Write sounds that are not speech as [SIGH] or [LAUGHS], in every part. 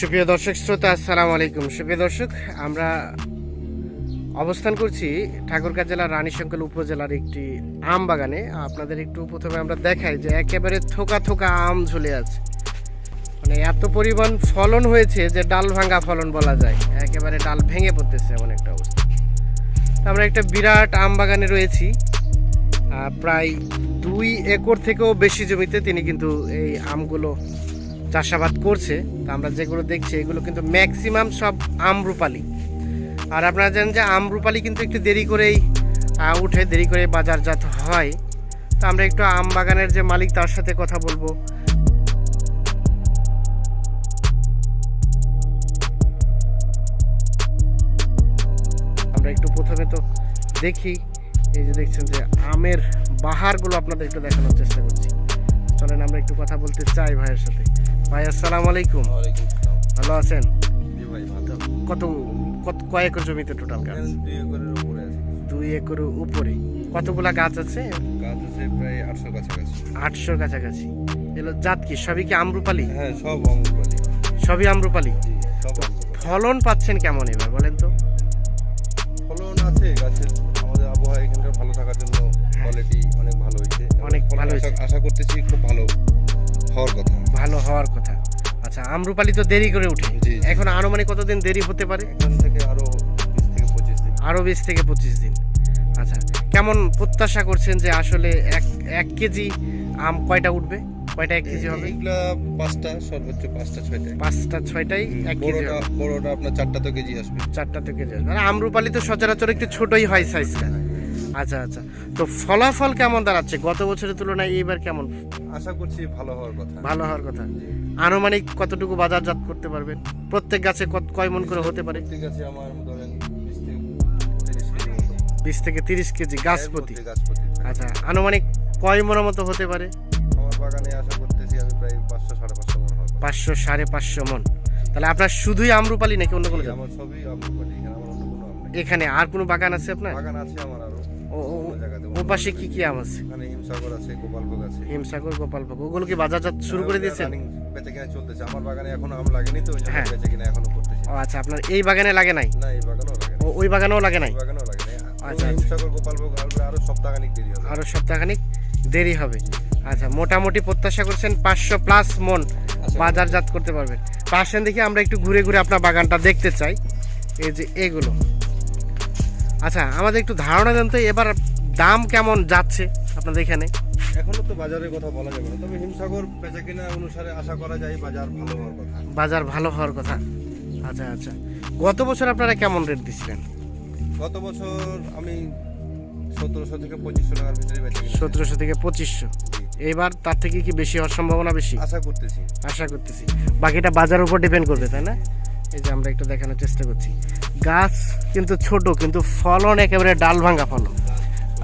সুপ্রিয় দর্শক, শ্রোতা, আসসালামু আলাইকুম। সুপ্রিয় দর্শক, আমরা অবস্থান করছি ঠাকুরগাঁ জেলার রানীশঙ্কল উপজেলার একটি আম বাগানে। আপনাদের একটু প্রথমে আমরা দেখাই যে একেবারে থোকা থোকা আম ঝুলে আছে। মানে এত পরিমাণ ফলন হয়েছে যে ডাল ভাঙা ফলন বলা যায়। একেবারে ডাল ভেঙে পড়তেছে এমন একটা অবস্থা। আমরা একটা বিরাট আম বাগানে রয়েছি। প্রায় দুই একর থেকেও বেশি জমিতে তিনি কিন্তু এই আমগুলো চাষাবাদ করছে, তো আমরা যেগুলো দেখছি, এগুলো কিন্তু ম্যাক্সিমাম সব আমরুপালি আর আপনারা জানেন যে আমরুপালি কিন্তু একটু দেরি করেই উঠে দেরি করে বাজারজাত হয়। তো আমরা একটু আম বাগানের যে মালিক, তার সাথে কথা বলব। আমরা একটু প্রথমে তো দেখি, এই যে দেখছেন যে আমের বাহারগুলো আপনাদের একটু দেখানোর চেষ্টা করছি। চলেন, আমরা একটু কথা বলতে চাই ভাইয়ের সাথে। ভাই আসসালামু আলাইকুম ভালো আছেন। কত কত কয় একর জমিতে টোটাল গাছ দুই একর উপরে কতগুলা গাছ আছে গাছ আছে প্রায় আটশোর কাছাকাছি। আটশোর কাছাকাছি এগুলো জাত কি সবই কি আমরুপালি হ্যাঁ, সব অঙ্গপালি। সবই আমরুপালি। ফলন পাচ্ছেন কেমন এবার বলেন তো ফলন আছে গাছের। আমাদের আবহাওয়া এখানকার ভালো থাকার জন্য quality অনেক ভালো হয়েছে। অনেক ভালো। আশা করতেছি খুব ভালো হওয়ার কথা। ভালো হওয়ার কথা। আচ্ছা আমরুপালি তো দেরি করে উঠে। এখন আনুমানিক কতদিন দেরি হতে পারে? এখান থেকে আরও বিশ থেকে পঁচিশ দিন। আরও বিশ থেকে পঁচিশ দিন। আচ্ছা কেমন প্রত্যাশা করছেন যে আসলে এক এক কেজি আম কয়টা উঠবে? কয়টা এক কেজি হবে? এইগুলা পাঁচটা, সর্বোচ্চ পাঁচটা, ছয়টা। পাঁচটা ছয়টাই এক কেজি বড়টা বড়টা আপনার চারটা তো কেজি আসবে। চারটা থেকে কেজি আসবে। আর আমরুপালি তো সচরাচর একটু ছোটই হয় সাইজটা আচ্ছা আচ্ছা। তো ফলাফল কেমন দাঁড়াচ্ছে? গত বছরের তুলনায় এইবার কেমন? আশা করছি ভালো হওয়ার কথা। ভালো হওয়ার কথা। আনুমানিক কতটুকু বাজারজাত করতে পারবেন প্রত্যেক গাছে কত- কয় মন করে হতে পারে? ঠিক আছে আমার ধরেন বিশ থেকে তিরিশ কেজি গাছ প্রতি। গাছ আচ্ছা আনুমানিক কয় মনের মতো হতে পারে? আমার বাগানে আশা করতেছি আমি প্রায় পাঁচশো সাড়ে পাঁচশো মন হবে পাঁচশো সাড়ে পাঁচশো মন। তাহলে আপনার শুধুই আমরুপালি নাকি অন্য কোনো? আমার সবই আমরুপালি এখানে আমার অন্য কোনো এখানে আর কোনো বাগান আছে আপনার? বাগান আছে আমার আরও। ও পাশে কি কি আম আছে? এখানে হিমসাগর আছে গোপালভোগ আছে। হিমসাগর গোপালভোগ ওগুলো কি বাজারজাত শুরু করে দিয়েছেন? বেচে কিনা চলতেছে। আমার বাগানে এখনও আম লাগেনি তো হ্যাঁ। বেচে কিনা এখনও করতেছি। ও আচ্ছা আপনার এই বাগানে লাগে নাই? না এই বাগানও লাগে ও ওই বাগানেও লাগে নাই? বাগানও লাগে না আচ্ছা, আচ্ছা। হিমসাগর গোপালভোগ আরও সপ্তাহখানিক দেরি হবে। আরও সপ্তাহখানিক দেরি হবে। আচ্ছা মোটামুটি প্রত্যাশা করছেন পাঁচশো প্লাস মন আচ্ছা। বাজারজাত করতে পারবেন। আসেন দেখি আমরা একটু ঘুরে ঘুরে আপনার বাগানটা দেখতে চাই। এই যে এগুলো। আচ্ছা আমাদের একটু ধারণা দেন তো এবার দাম কেমন যাচ্ছে আপনাদের এখানে? এখনও তো বাজারের কথা বলা যাবে না তবে হিমসাগর বেচা কিনা অনুসারে আশা করা যায় বাজার ভালো হওয়ার কথা। বাজার ভালো হওয়ার কথা। আচ্ছা আচ্ছা। গত বছর আপনারা কেমন রেট দিছিলেন? গত বছর আমি সতেরোশো থেকে পঁচিশশো টাকার ভিতরে বেচে। সতেরোশো থেকে পঁচিশশো। এবার তার থেকে কি বেশি হওয়ার সম্ভাবনা বেশি? আশা করতেছি। আশা করতেছি। বাকিটা বাজার উপর ডিপেন্ড করবে তাই না? এই যে আমরা একটু দেখানোর চেষ্টা করছি। গাছ কিন্তু ছোট কিন্তু ফলন একেবারে ডাল ভাঙা ফলন।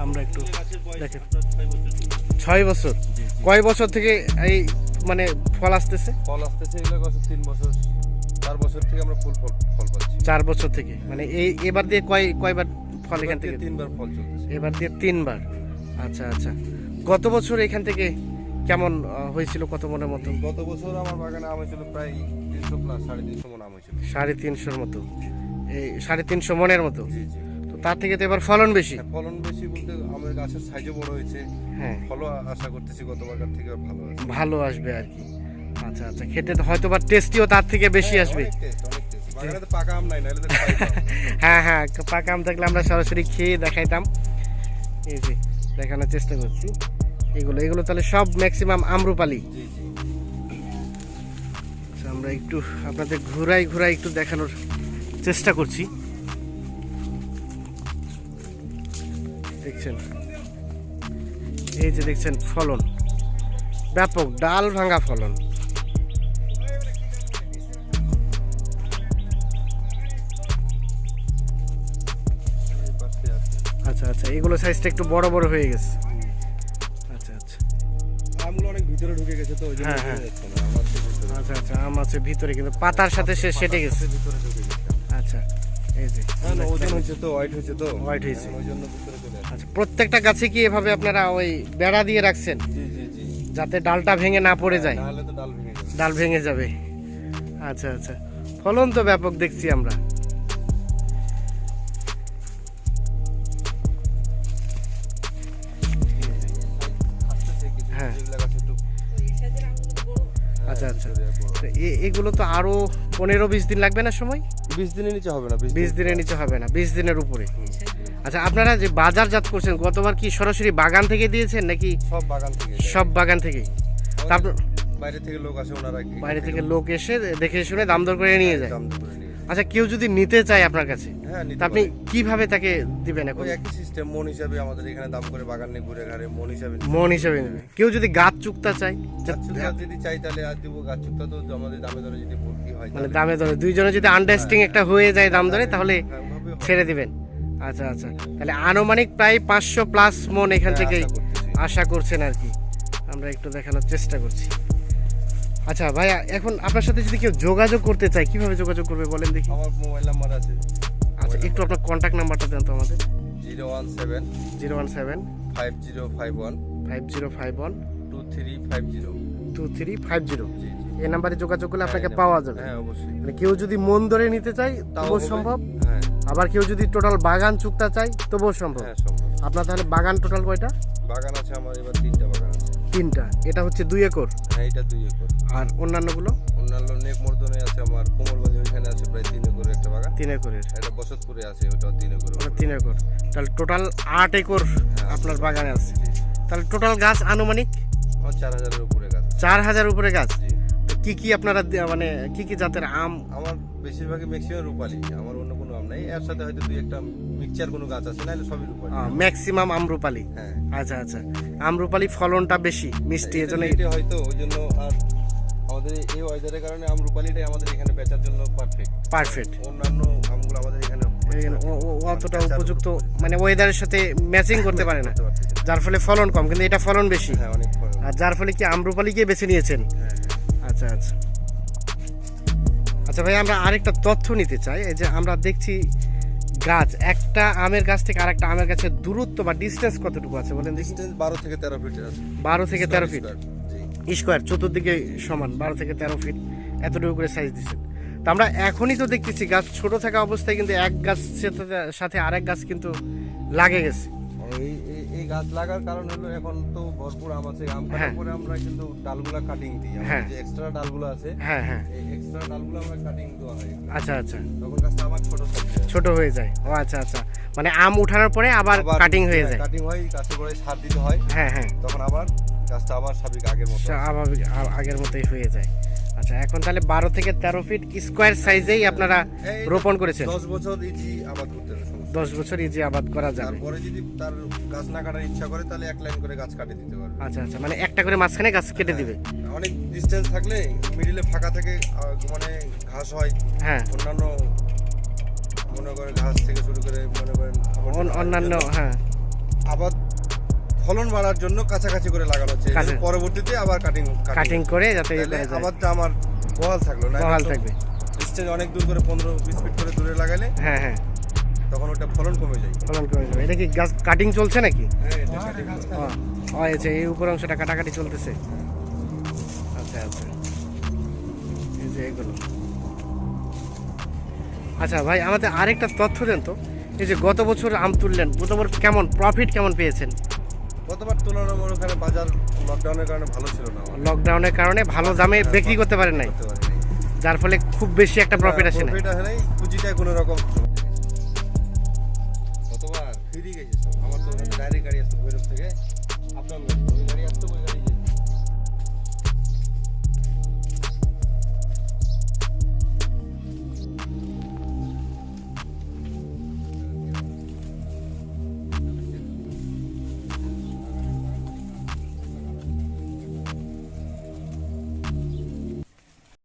আমরা একটু দেখেন। ছয় বছর। কয় বছর থেকে এই মানে ফল আসতেছে? ফল আসতেছে এগুলো গত তিন বছর চার বছর থেকে আমরা ফুল ফল ফল পাচ্ছি। চার বছর থেকে। মানে এই এবার দিয়ে কয় কয়বার ফল এখান থেকে? তিনবার ফল চলছে এবার দিয়ে তিনবার। আচ্ছা আচ্ছা। গত বছর এখান থেকে কেমন হয়েছিল কত মনের মতো? গত বছর আমার বাগানে আম হয়েছিল প্রায় তিনশো প্লাস সাড়ে তিনশো মন আম হয়েছিল। সাড়ে তিনশোর মতো। এই সাড়ে তিনশো মনের মতো? জি জি। তো তার থেকে তো এবার ফলন বেশি? হ্যাঁ, ফলন বেশি বলতে আমার গাছের সাইজও বড় হয়েছে। হ্যাঁ। ফলও আশা করতেছি গতবারকার থেকে ভালো আছে ভালো আসবে আর কি। আচ্ছা আচ্ছা খেতে তো হয়তো বা টেস্টিও তার থেকে বেশি আসবে। পাকা আম নাই নাহলে [LAUGHS] হ্যাঁ হ্যাঁ পাকা আম থাকলে আমরা সরাসরি খেয়ে দেখাইতাম। এই যে দেখানোর চেষ্টা করছি। এগুলো এগুলো তাহলে সব ম্যাক্সিমাম আমরুপালি। জি জি। আমরা একটু আপনাদের ঘুরাই ঘুরাই একটু দেখানোর চেষ্টা করছি। দেখছেন? এই যে দেখছেন ফলন। ব্যাপক ডাল ভাঙা ফলন। আচ্ছা আচ্ছা এগুলো সাইজটা একটু বড় বড় হয়ে গেছে। আচ্ছা আচ্ছা। আমগুলো অনেক ভিতরে ঢুকে গেছে তো ওই জন্য হ্যাঁ, হ্যাঁ। আচ্ছা আচ্ছা আম আছে ভিতরে কিন্তু পাতার সাথে সে সেটে গেছে। ভিতরে ঢুকে গেছে। আচ্ছা এই যে। হ্যাঁ, ওজন হয়েছে তো হোয়াইট হয়েছে তো। হোয়াইট হয়েছে। ওই জন্য ভিতরে চলে আচ্ছা প্রত্যেকটা গাছে কি এভাবে আপনারা ওই বেড়া দিয়ে রাখছেন? জি জি জি। যাতে ডালটা ভেঙে না পড়ে যায়? নাহলে তো ডাল ভেঙে যাবে। ডাল ভেঙে যাবে। আচ্ছা আচ্ছা। ফলন তো ব্যাপক দেখছি আমরা। আচ্ছা, আচ্ছা। তো এগুলো তো আরও পনেরো বিশ দিন লাগবে না সময়? বিশ দিনের নিচে হবে না বিশ দিনের নিচে হবে না বিশ দিনের উপরে। আচ্ছা আপনারা যে বাজারজাত করছেন গতবার কি সরাসরি বাগান থেকে দিয়েছেন নাকি সব বাগান থেকে সব বাগান থেকেই? তারপর বাইরে থেকে লোক আসে ওনারা বাইরে থেকে লোক এসে দেখে শুনে দাম দর করে নিয়ে যায়। দাম দর করে নিয়ে যায়। আচ্ছা কেউ যদি নিতে চায় আপনার কাছে হ্যাঁ নিতে আপনি। কীভাবে তাকে দিবেন এখন? একই সিস্টেম মন হিসাবে আমাদের এখানে দাম করে বাগান নিয়ে ঘুরে ঘাড়ে মন হিসাবে মন হিসাবে নেবে কেউ যদি গাছ চুক্তা চায় গাছ চুক্তা যদি চাই তাহলে আর দিব গাছ চুক্তা তো আমাদের দামে দরে যদি ভর্তি হয় মানে দামে দরে। দুইজনে যদি আন্ডারস্ট্যান্ডিং একটা হয়ে যায় দাম দরে তাহলে হ্যাঁ, হয়। ছেড়ে দিবেন। আচ্ছা আচ্ছা। তাহলে আনুমানিক প্রায় পাঁচশো প্লাস মন এখান হ্যাঁ, থেকেই আশা করছেন আর কি। আমরা একটু দেখানোর চেষ্টা করছি। আচ্ছা ভাইয়া এখন আপনার সাথে যদি কেউ যোগাযোগ করতে চায় কীভাবে যোগাযোগ করবে বলেন দেখি। আমার মোবাইল নাম্বার আছে। আচ্ছা একটু আপনার কন্ট্যাক্ট নাম্বারটা দেন তো আমাদের। Zero one seven zero one seven five zero five one five zero five one two three five zero two three five zero এই নাম্বারে যোগাযোগ করলে আপনাকে হ্যাঁ, পাওয়া যাবে। হ্যাঁ অবশ্যই। মানে কেউ যদি মন ধরে নিতে চায় তাও তবুও সম্ভব। হ্যাঁ। আবার কেউ যদি টোটাল বাগান চুক্তা চায় তবুও সম্ভব। হ্যাঁ সম্ভব। আপনার তাহলে বাগান টোটাল কয়টা? বাগান আছে আমার এবার তিনটা বাগান। তিনটা। এটা হচ্ছে দুই একর। হ্যাঁ এটা দুই একর। আর অন্যান্যগুলো? অন্যান্য নেক মর্দনে আছে আমার কোমরগঞ্জে ওইখানে আছে প্রায় তিন একর একটা বাগান। তিন একরের। এটা বসতপুরে আছে ওটা তিন একর ওটা তিন একর। তাহলে টোটাল আট একর আপনার বাগানে আছে। তাহলে টোটাল গাছ আনুমানিক? চার হাজারের উপরে গাছ চার হাজার উপরে গাছ? কি কি আপনারা মানে কি কি জাতের আম? আমার বেশিরভাগই ম্যাক্সিমাম রূপালি আমার অন্য কোনো আম নাই। এর সাথে হয়তো দুই একটা মিক্সচার কোনো গাছ আছে নাহলে সবই রূপালি। ম্যাক্সিমাম আমরুপালি? হ্যাঁ। আচ্ছা আচ্ছা। আমরুপালি ফলনটা বেশি মিষ্টি এজন্য এটা হয়তো ওই জন্য আর আমাদের এই ওয়েদারের কারণে আমরূপালিটাই আমাদের এখানে বেচার জন্য পারফেক্ট পারফেক্ট অন্যান্য আমগুলো আমাদের এখানে অতটা উপযুক্ত মানে ওয়েদারের সাথে ম্যাচিং করতে পারে না। যার ফলে ফলন কম কিন্তু এটা ফলন বেশি। হ্যাঁ অনেক আর যার ফলে কি আমরুপালিকে বেছে নিয়েছেন? হ্যাঁ। আচ্ছা আচ্ছা। আচ্ছা ভাই আমরা আরেকটা তথ্য নিতে চাই এই যে আমরা দেখছি গাছ একটা আমের গাছ থেকে আরেকটা আমের গাছের দূরত্ব বা ডিস্টেন্স কতটুকু আছে বলেন ডিস্টেন্স বারো থেকে তেরো ফিট আছে। বারো থেকে তেরো ফিট স্কোয়ার চতুর্দিকে সমান বারো থেকে তেরো ফিট এতটুকু করে সাইজ দিচ্ছেন। তো আমরা এখনই তো দেখতেছি গাছ ছোট থাকা অবস্থায় কিন্তু এক গাছ সাথে- সাথে আরেক গাছ কিন্তু লাগে গেছে। এই এই- গাছ লাগার কারণ হলো এখন তো ভরপুর আম আছে। আম হ্যাঁ। কাটার পরে আমরা কিন্তু ডালগুলা কাটিং দিই। হ্যাঁ। যে এক্সট্রা ডালগুলো আছে হ্যাঁ হ্যাঁ। এই এক্সট্রা ডালগুলো আমরা কাটিং দেওয়া হয়। আচ্ছা আচ্ছা। তখন গাছটা আবার ছোট থাকে ছোট হয়ে যায়। ও আচ্ছা আচ্ছা। মানে আম উঠানোর পরে আবার কাটিং হয়ে যায়। কাটিং হয় গাছে করে সার দিতে হয়। হ্যাঁ হ্যাঁ। তখন আবার গাছটা আবার স্বাভাবিক আগের মতো। স্বাভাবিক আগের মতোই হয়ে যায়। আচ্ছা এখন তাহলে বারো থেকে তেরো ফিট স্কোয়ার সাইজেই আপনারা রোপণ করেছেন। দশ বছর ইজি আবাদ করতে। দশ বছর ইজি আবাদ করা যাবে। তারপরে যদি তার গাছ না কাটার ইচ্ছা করে তাহলে এক লাইন করে গাছ কাটে দিতে পারবে। আচ্ছা আচ্ছা মানে একটা করে মাঝখানে গাছ কেটে দিবে। অনেক ডিস্টেন্স থাকলে মিডিলে ফাঁকা থেকে মানে ঘাস হয়। হ্যাঁ। অন্যান্য মনে করেন ঘাস থেকে শুরু করে মনে করেন অন্যান্য হ্যাঁ আবাদ ফলন বাড়ার জন্য কাছাকাছি করে লাগানো হচ্ছে। পরবর্তীতে আবার কাটিং কাটিং করে যাতে করা যায়। আবাদটা আমার বহাল থাকল। না বহাল থাকবে। ডিস্টেন্স অনেক দূর করে পনেরো বিশ ফিট করে দূরে লাগালে হ্যাঁ হ্যাঁ। তখন ওটা ফলন কমে যায়। ফলন কমে যাবে। এটা কি গাছ কাটিং চলছে নাকি? হ্যাঁ হয়। আচ্ছা এই উপর অংশটা কাটাকাটি চলতেছে। আচ্ছা আচ্ছা। এই যে এগুলো। আচ্ছা ভাই আমাদের আরেকটা তথ্য দেন তো। এই যে গত বছর আম তুললেন গত বছর কেমন প্রফিট কেমন পেয়েছেন? গতবার তুলনামূলক ওখানে বাজার লকডাউনের কারণে ভালো ছিল না লকডাউনের কারণে ভালো দামে বিক্রি করতে পারেন নাই। যার ফলে খুব বেশি একটা প্রফিট আসে না পুঁজিটাই কোনো রকম আমার তো ডাইরেক্ট গাড়ি আসতো ভৈরব থেকে আপনার